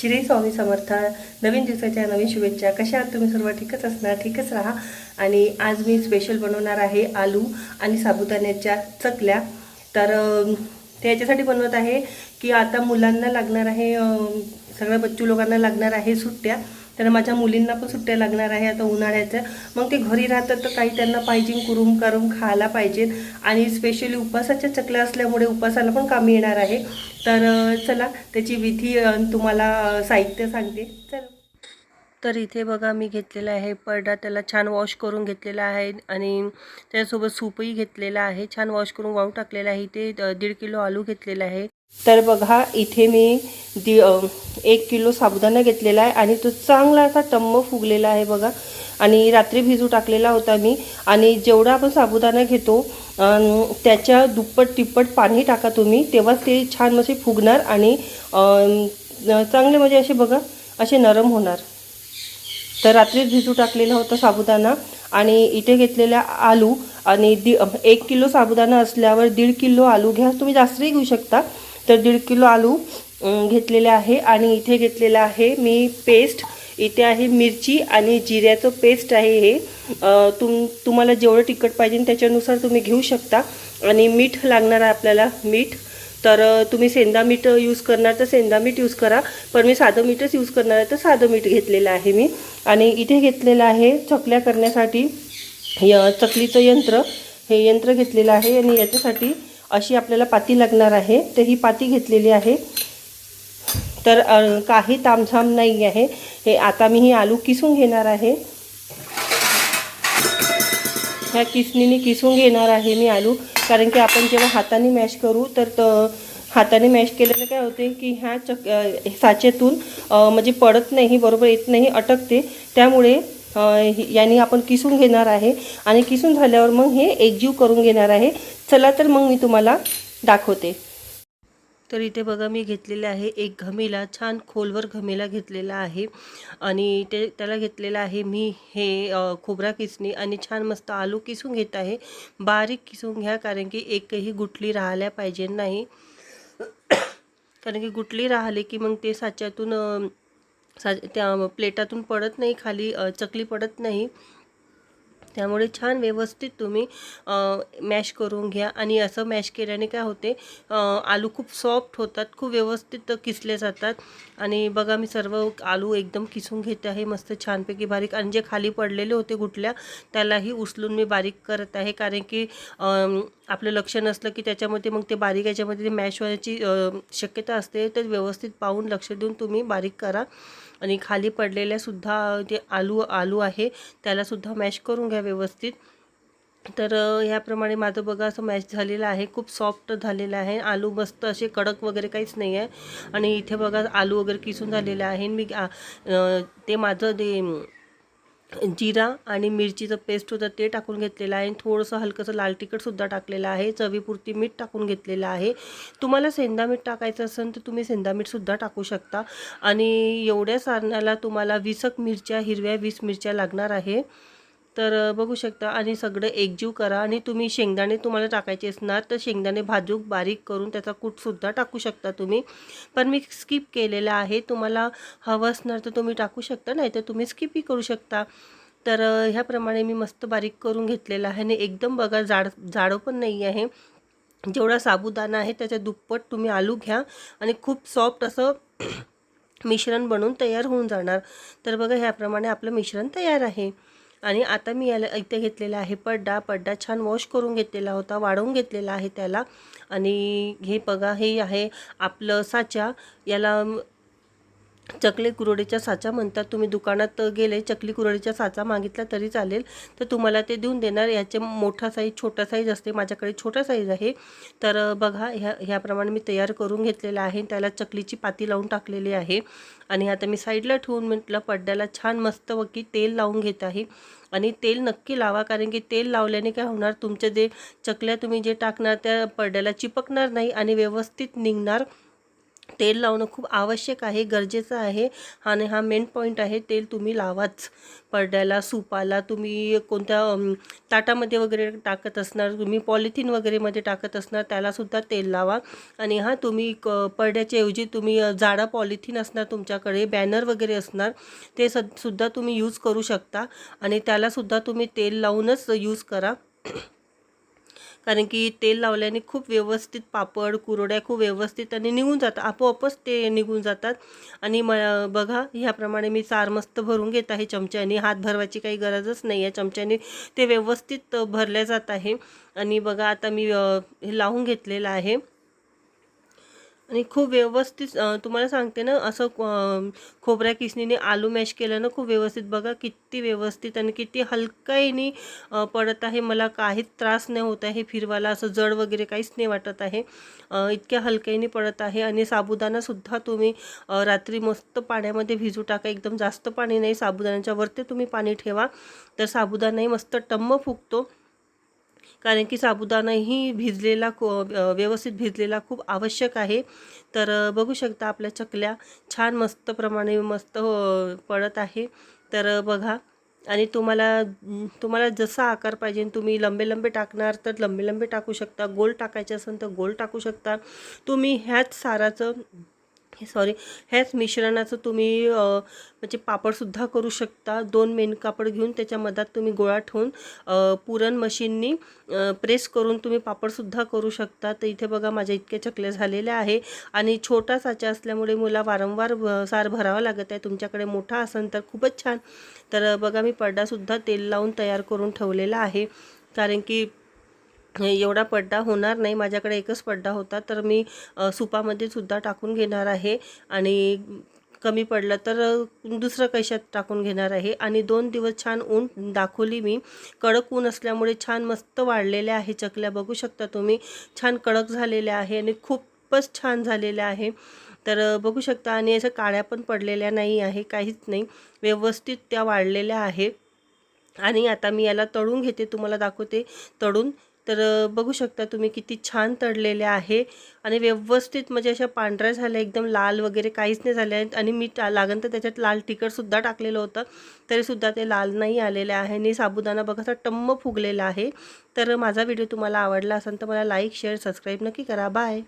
श्री स्वामी समर्थ. नवीन दिवसाच्या नवीन शुभेच्छा. कशा आहात तुम्ही सर्व? ठीकच असणार ठीकच राहा. आणि आज मी स्पेशल बनवणार आहे आलू आणि साबुदाण्याच्या चकल्या. तर ते याच्यासाठी बनवत आहे की आता मुलांना लागणार आहे सगळ्या बच्चू लोकांना लागणार आहे सुट्ट्या. तर माझ्या मुलींना पण सुट्ट्या लागणार आहे आता उन्हाळ्याच्या मग ते घरी राहतात तर काही त्यांना पाहिजे कुरुम करून खायला पाहिजे. आणि स्पेशली उपासाच्या चकल्या असल्यामुळे उपासाला पण कामी येणार आहे. तर चला त्याची विधी तुम्हाला साहित्य सांगते. चल. तर इथे बघा मी घेतलेला आहे पडदा त्याला छान वॉश करून घेतलेला आहे. आणि त्याच्यासोबत सूपही घेतलेला आहे. छान वॉश करून वाळू टाकलेला आहे. इथे दीड किलो आलू घेतलेला आहे. तर बघा इथे मी दि एक किलो साबुदाणा घेतलेला आहे आणि तो चांगला असा टम्म फुगलेला आहे बघा. आणि रात्री भिजू टाकलेला होता मी. आणि जेवढा आपण साबुदाणा घेतो त्याच्या दुप्पट तिप्पट पाणी टाका तुम्ही तेव्हाच ते छान असे फुगणार आणि चांगले म्हणजे असे बघा असे नरम होणार. तर रात्रीच भिजू टाकलेला होता साबुदाणा आणि इथे घेतलेला आलू आणि दि एक किलो साबुदाणा असल्यावर दीड किलो आलू घ्या. तुम्ही जास्तही घेऊ शकता. तर दीड किलो आलू घेतलेले आहे आणि इथे घेतलेलं आहे मी पेस्ट इथे आहे मिरची आणि जिऱ्याचं पेस्ट आहे हे. तुम तुम्हाला जेवढं तिखट पाहिजे त्याच्यानुसार तुम्ही घेऊ शकता. आणि मीठ लागणार आहे आपल्याला मीठ. तर तुम्ही सेंदा मीठ यूज करणार तर सेंदा मीठ यूज करा. पण मी साधं मीठच यूज करणार आहे तर साधं मीठ घेतलेलं आहे मी. आणि इथे घेतलेलं आहे चकल्या करण्यासाठी य चकलीचं यंत्र. हे यंत्र घेतलेलं आहे आणि याच्यासाठी अशी आपल्याला पाती लागणार आहे. तर ही पाती घेतलेली आहे. तर काही तामझाम नाही आहे. हे आता मी ही आलू किसून घेणार आहे. ह्या किसणीने किसून घेणार आहे मी आलू. कारण की आपण जेव्हा हाताने मॅश करू तर त- हाताने मॅश केलेलं काय होते की ह्या चक साचेतून म्हणजे पडत नाही बरोबर येत नाही अटकते. त्यामुळे याने आपण किसून घेणार आहे. आणि किसून झाल्यावर मग हे एकजीव करून घेणार आहे. चला तर मग मी तुम्हाला दाखवते. तर इथे बघा मी घेतलेले आहे एक घमीला. छान खोलवर घमेला घेतलेला आहे. आणि ते त्याला घेतलेलं आहे मी हे खोबरा किसणी. आणि छान मस्त आलू किसून घेत आहे. बारीक किसून घ्या कारण की एकही गुटली राहिल्या पाहिजे नाही. कारण की गुटली राहिली की मग ते साच्यातून साज सा त्या प्लेटातून पडत नाही खाली चकली पडत नाही. त्यामुळे छान व्यवस्थित तुम्ही मॅश करून घ्या. आणि असं मॅश केल्याने काय होते आलू खूप सॉफ्ट होतात खूप व्यवस्थित किसले जातात. आणि बघा मी सर्व आलू एकदम किसून घेते आहे मस्त छानपैकी बारीक. आणि जे खाली पडलेले होते गुटल्या त्यालाही उचलून मी बारीक करत आहे. कारण की आपलं लक्ष नसलं की त्याच्यामध्ये मग ते बारीक याच्यामध्ये मॅश व्हायची शक्यता असते. तर व्यवस्थित पाहून लक्ष देऊन तुम्ही बारीक करा. आणि खाली पडलेल्यासुद्धा जे आलू आलू आहे त्यालासुद्धा मॅश करून घ्या व्यवस्थित. तर ह्याप्रमाणे माझं बघा असं मॅश झालेलं आहे. खूप सॉफ्ट झालेलं आहे. आलू मस्त असे कडक वगैरे काहीच नाही आहे. आणि इथे बघा आलू वगैरे किसून झालेले आहे. मी ते माझं ते जिरा आणि मिरचीचं पेस्ट होतं ते टाकून घेतलेलं आहे. आणि थोडंसं हलकंसं लाल तिखटसुद्धा टाकलेलं आहे. चवीपुरती मीठ टाकून घेतलेलं आहे. तुम्हाला सेंदा मीठ टाकायचं असेल तर तुम्ही सेंदा मीठसुद्धा टाकू शकता. आणि एवढ्या सारण्याला तुम्हाला वीसक मिरच्या हिरव्या वीस मिरच्या लागणार आहे. तर बघू शकता आणि सगळं एकजीव करा आणि तुम्ही शेंगदाणे तुम्हाला टाकायचे असणार तर शेंगदाणे भाजूक बारीक करून त्याचा कूटसुद्धा टाकू शकता तुम्ही. पण मी स्किप केलेला आहे. तुम्हाला हवं असणार तर तुम्ही टाकू शकता नाही तर तुम्ही स्किपही करू शकता. तर ह्याप्रमाणे मी मस्त बारीक करून घेतलेला आहे आणि एकदम बघा जाड जाडं पण नाही आहे. जेवढा साबुदाणा आहे त्याच्या दुप्पट तुम्ही आलू घ्या आणि खूप सॉफ्ट असं मिश्रण बनवून तयार होऊन जाणार. तर बघा ह्याप्रमाणे आपलं मिश्रण तयार आहे. आणि आता मी याला इथे घेतलेला आहे पड्डा पड्डा छान वॉश करून घेतलेला होता वाढवून घेतलेला आहे त्याला. आणि हे बघा हे आहे आपलं साचा याला चकली कुरडीच्या साचा म्हणतात. तुम्ही दुकानात गेले चकली कुरडीचा साचा मागितला तरी चालेल. तर तुम्हाला ते देऊन देणार. याचे मोठा साईज छोटा साईज असते. माझ्याकडे छोटा साईज आहे. तर बघा ह्या ह्याप्रमाणे मी तयार करून घेतलेला आहे. त्याला चकलीची पाती लावून टाकलेली आहे. आणि आता मी साईडला ठेवून म्हटलं पड्ड्याला छान मस्त वकी तेल लावून घेत आहे. आणि तेल नक्की लावा कारण की तेल लावल्याने काय होणार? तुमचे जे चकल्या तुम्ही जे टाकणार त्या पड्ड्याला चिपकणार नाही आणि व्यवस्थित निघणार. तेल लावणं खूप आवश्यक आहे गरजेचं आहे आणि हा मेन पॉईंट आहे तेल तुम्ही लावाच. पडद्याला सुपाला तुम्ही कोणत्या ताटामध्ये वगैरे टाकत असणार तुम्ही पॉलिथिन वगैरेमध्ये टाकत असणार त्यालासुद्धा तेल लावा. आणि हा तुम्ही क पडद्याच्या ऐवजी तुम्ही जाडा पॉलिथिन असणार तुमच्याकडे बॅनर वगैरे असणार ते स सुद्धा तुम्ही यूज करू शकता. आणि त्यालासुद्धा तुम्ही तेल लावूनच यूज करा. कारण की तेल लावल्याने खूप व्यवस्थित पापड कुरड्या खूप व्यवस्थित आणि निघून जातात. आपोआपच ते निघून जातात. आणि म बघा ह्याप्रमाणे मी चार मस्त भरून घेत आहे चमच्याने. हात भरवायची काही गरजच नाही आहे. चमच्याने ते व्यवस्थित भरल्या जात आहे. आणि बघा आता मी हे लावून घेतलेलं आहे. आणि खूप व्यवस्थित तुम्हाला सांगते ना असं खोबऱ्या किसणीने आलू मॅश केलं ना खूप व्यवस्थित. बघा किती व्यवस्थित आणि किती हलकाईनी पडत आहे. मला काहीच त्रास नाही होत आहे फिरवायला असं जड वगैरे काहीच नाही वाटत आहे. इतक्या हलकाईने पडत आहे. आणि साबुदाणासुद्धा तुम्ही रात्री मस्त पाण्यामध्ये भिजू टाका. एकदम जास्त पाणी नाही साबुदाण्याच्या वरती. तुम्ही पाणी ठेवा. तर साबुदाणाही मस्त टम्म फुगतो. कारण की साबुदाणाही भिजलेला खू व्यवस्थित भिजलेला खूप आवश्यक आहे. तर बघू शकता आपल्या चकल्या छान मस्त प्रमाणे मस्त पडत आहे. तर बघा. आणि तुम्हाला तुम्हाला जसा आकार पाहिजे तुम्ही लंबे लंबे टाकणार तर लंबे लंबे टाकू शकता. गोल टाकायचे असेल तर गोल टाकू शकता. तुम्ही ह्याच साराचं हे सॉरी ह्याच मिश्रणाचं तुम्ही म्हणजे पापडसुद्धा करू शकता. दोन मेन कापड घेऊन त्याच्या मधात तुम्ही गोळा ठेवून पुरण मशीननी प्रेस करून तुम्ही पापडसुद्धा करू शकता. तर इथे बघा माझ्या इतक्या चकल्या झालेल्या आहे. आणि छोटा साचा असल्यामुळे मला वारंवार सार भरावा लागत आहे. तुमच्याकडे मोठा असेल तर खूपच छान. तर बघा मी पडदासुद्धा तेल लावून तयार करून ठेवलेला आहे. कारण की एवढा पड्डा होणार नाही. माझ्याकडे एकच पड्डा होता. तर मी सुपामध्ये सुद्धा टाकून घेणार आहे. आणि कमी पडलं तर दुसरं कशात टाकून घेणार आहे? आणि दोन दिवस छान ऊन दाखवली मी. कडक ऊन असल्यामुळे छान मस्त वाढलेल्या आहे चकल्या. बघू शकता तुम्ही छान कडक झालेल्या आहे आणि खूपच छान झालेल्या आहे. तर बघू शकता आणि असं काळ्या पण पडलेल्या नाही आहे काहीच नाही. व्यवस्थित त्या वाढलेल्या आहे. आणि आता मी याला तळून घेते. तुम्हाला दाखवते. तळून तर बघू शकता तुम्ही किती छान तळलेले आहे आणि व्यवस्थित म्हणजे अशा पांढऱ्या झाल्या एकदम लाल वगैरे काहीच नाही झाले आहेत आणि मी टा लागन तर त्याच्यात लाल तिखटसुद्धा टाकलेलं होतं तरीसुद्धा ते लाल नाही आलेले आहे आणि साबुदाणा बघा टम्म फुगलेला आहे. तर माझा व्हिडिओ तुम्हाला आवडला असेल तर मला लाईक शेअर सबस्क्राईब नक्की करा. बाय!